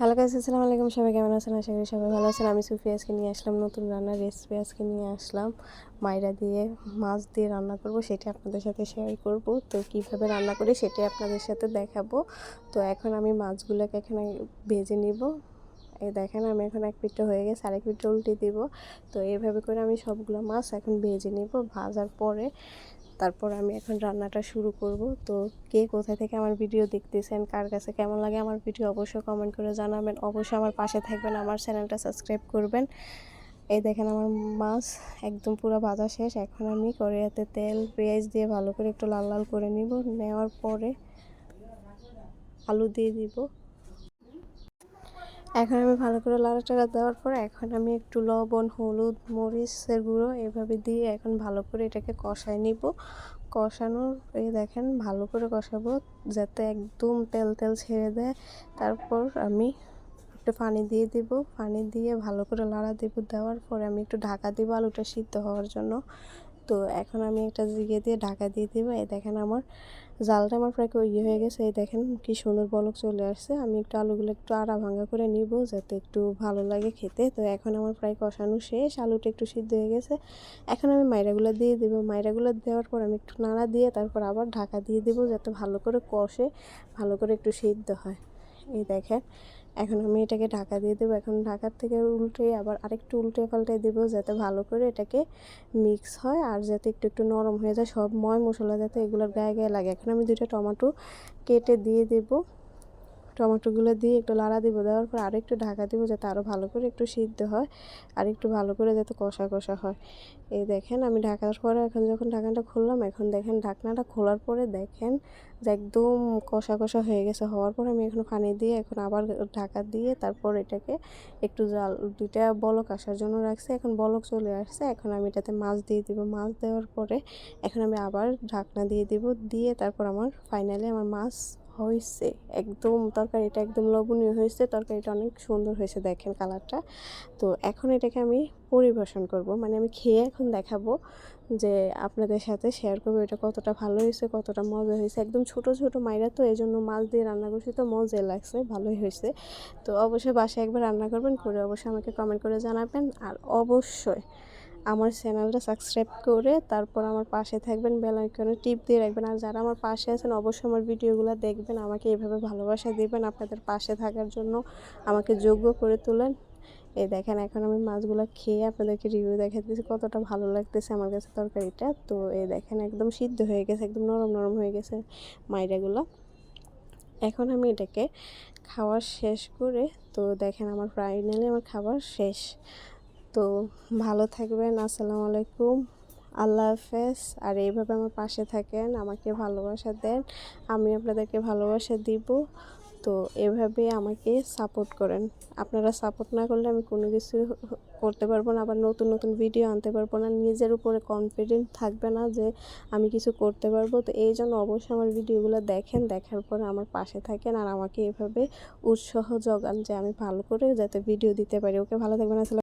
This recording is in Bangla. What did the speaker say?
হ্যালো গাইস, আসসালামু আলাইকুম। সবাই কেমন আছেন? আশা করি সবাই ভালো আছেন। আমি সুফি, আজকে নিয়ে আসলাম নতুন রান্নার রেসিপি আজকে নিয়ে আসলাম মাইরা দিয়ে মাছ দিয়ে রান্না করব, সেটা আপনাদের সাথে শেয়ার করব। তো কীভাবে রান্না করি সেটাই আপনাদের সাথে দেখাবো। তো এখন আমি মাছগুলোকে এখানে ভেজে নিব। এই দেখেন, আমি এখন এক পিঠটা হয়ে গেছে, আরেক পিঠটা উল্টে দিব। তো এইভাবে করে আমি সবগুলো মাছ এখন ভেজে নিব ভাজার পরে। তারপর আমি এখন রান্নাটা শুরু করব। তো কে কোথা থেকে আমার ভিডিও দেখতেছেন কার কাছে কেমন লাগে আমার ভিডিও অবশ্যই কমেন্ট করে জানাবেন। অবশ্যই আমার পাশে থাকবেন, আমার চ্যানেলটা সাবস্ক্রাইব করবেন। এই দেখেন আমার মাছ একদম পুরো ভাজা শেষ। এখন আমি কড়াইতে তেল, পেঁয়াজ দিয়ে ভালো করে একটু লাল লাল করে নিব। নেওয়ার পরে আলু দিয়ে দিব। এখন আমি ভালো করে লাড়াচাড়া দেওয়ার পর এখন আমি একটু লবণ, হলুদ, মরিচের গুঁড়ো এভাবে দিয়ে এখন ভালো করে এটাকে কষায় নিব। কষানোর এই দেখেন ভালো করে কষাবো যাতে একদম তেল তেল ছেড়ে দেয়। তারপর আমি একটু পানি দিয়ে দিব। পানি দিয়ে ভালো করে লাড়া দিব দেওয়ার পরে আমি একটু ঢাকা দিব আলুটা সিদ্ধ হওয়ার জন্য। তো এখন আমি একটা জিগে দিয়ে ঢাকা দিয়ে দিব। এই দেখেন আমার জালটা আমার প্রায় ইয়ে হয়ে গেছে। এই দেখেন কি সুন্দর বলক চলে আসছে। আমি একটু আলুগুলো একটু আড়া ভাঙা করে নিব যাতে একটু ভালো লাগে খেতে। তো এখন আমার প্রায় কষানো শেষ। আলুটা একটু সিদ্ধ হয়ে গেছে। এখন আমি মাইরাগুলো দিয়ে দেবো। মাইরাগুলো দেওয়ার পর আমি একটু নাড়া দিয়ে তারপর আবার ঢাকা দিয়ে দেবো যাতে ভালো করে কষে, ভালো করে একটু সিদ্ধ হয়। এই দেখেন এখন আমি এটাকে ঢাকা দিয়ে দেবো। এখন ঢাকার থেকে উল্টে আবার আরেকটু উল্টে পাল্টে দেবো যাতে ভালো করে এটাকে মিক্স হয়। আর যাতে একটু একটু নরম হয়ে যায়, সব ময় মশলা যাতে এগুলোর গায়ে গায়ে লাগে। এখন আমি দুইটা টমেটো কেটে দিয়ে দেবো। টমেটোগুলো দিয়ে একটু লাড়া দিব। দেওয়ার পর আরও একটু ঢাকা দিব যাতে আরও ভালো করে একটু সিদ্ধ হয় আর একটু ভালো করে যাতে কষা কষা হয়। এই দেখেন আমি ঢাকার পরে এখন যখন ঢাকনাটা খুললাম, এখন দেখেন ঢাকনাটা খোলার পরে দেখেন যে একদম কষা কষা হয়ে গেছে। হওয়ার পর আমি এখন পানি দিয়ে এখন আবার ঢাকা দিয়ে তারপর এটাকে একটু জাল, দুইটা বলক আসার জন্য রাখছি। এখন বলক চলে আসছে। এখন আমি এটাতে মাছ দিয়ে দিব। মাছ দেওয়ার পরে এখন আমি আবার ঢাকনা দিয়ে দিব। দিয়ে তারপর আমার ফাইনালি আমার মাছ হয়েছে একদম তরকারিটা একদম লবণীয় হয়েছে তরকারিটা অনেক সুন্দর হয়েছে দেখেন কালারটা। তো এখন এটাকে আমি পরিবেশন করব। মানে আমি খেয়ে এখন দেখাবো যে আপনাদের সাথে শেয়ার করব এটা কতটা ভালো হয়েছে কতটা মজা হয়েছে একদম ছোট ছোট মাইরা তো এই জন্য মাছ দিয়ে রান্না করছি তো মজা লাগছে, ভালোই হয়েছে তো অবশ্যই বাসায় একবার রান্না করবেন, করে অবশ্যই আমাকে কমেন্ট করে জানাবেন। আর অবশ্যই আমার চ্যানেলটা সাবস্ক্রাইব করে তারপর আমার পাশে থাকবেন বেল আইকনে টিপ দিয়ে রাখবেন। আর যারা আমার পাশে আছেন, অবশ্যই আমার ভিডিওগুলো দেখবেন, আমাকে এইভাবে ভালোবাসা দিবেন, আপনাদের পাশে থাকার জন্য আমাকে যোগ্য করে তোলেন। এই দেখেন, এখন আমি মাছগুলো খেয়ে আপনাদেরকে রিভিউ দেখাতেছি কতটা ভালো লাগতেছে আমার কাছে তরকারিটা। তো এই দেখেন, একদম সিদ্ধ হয়ে গেছে, একদম নরম নরম হয়ে গেছে মাইরাগুলো। এখন আমি এটাকে খাওয়া শেষ করে, তো দেখেন আমার ফাইনালি আমার খাবার শেষ। তো ভালো থাকবেন, আসসালামু আলাইকুম। আল্লাহ হাফেজ। আর এইভাবে আমার পাশে থাকেন, আমাকে ভালোবাসা দেন, আমি আপনাদেরকে ভালোবাসা দিব। তো এভাবে আমাকে সাপোর্ট করেন। আপনারা সাপোর্ট না করলে আমি কোনো কিছু করতে পারব না, আবার নতুন নতুন ভিডিও আনতে পারব না। নিজের উপরে কনফিডেন্ট থাকবে না যে আমি কিছু করতে পারব। তো এই জন্য অবশ্যই আমার ভিডিওগুলো দেখেন, দেখার পরে আমার পাশে থাকেন। আর আমাকে এভাবে উৎসাহ জগান যে আমি ভালো করে যাতে ভিডিও দিতে পারি। ওকে, ভালো থাকবেন। আসলে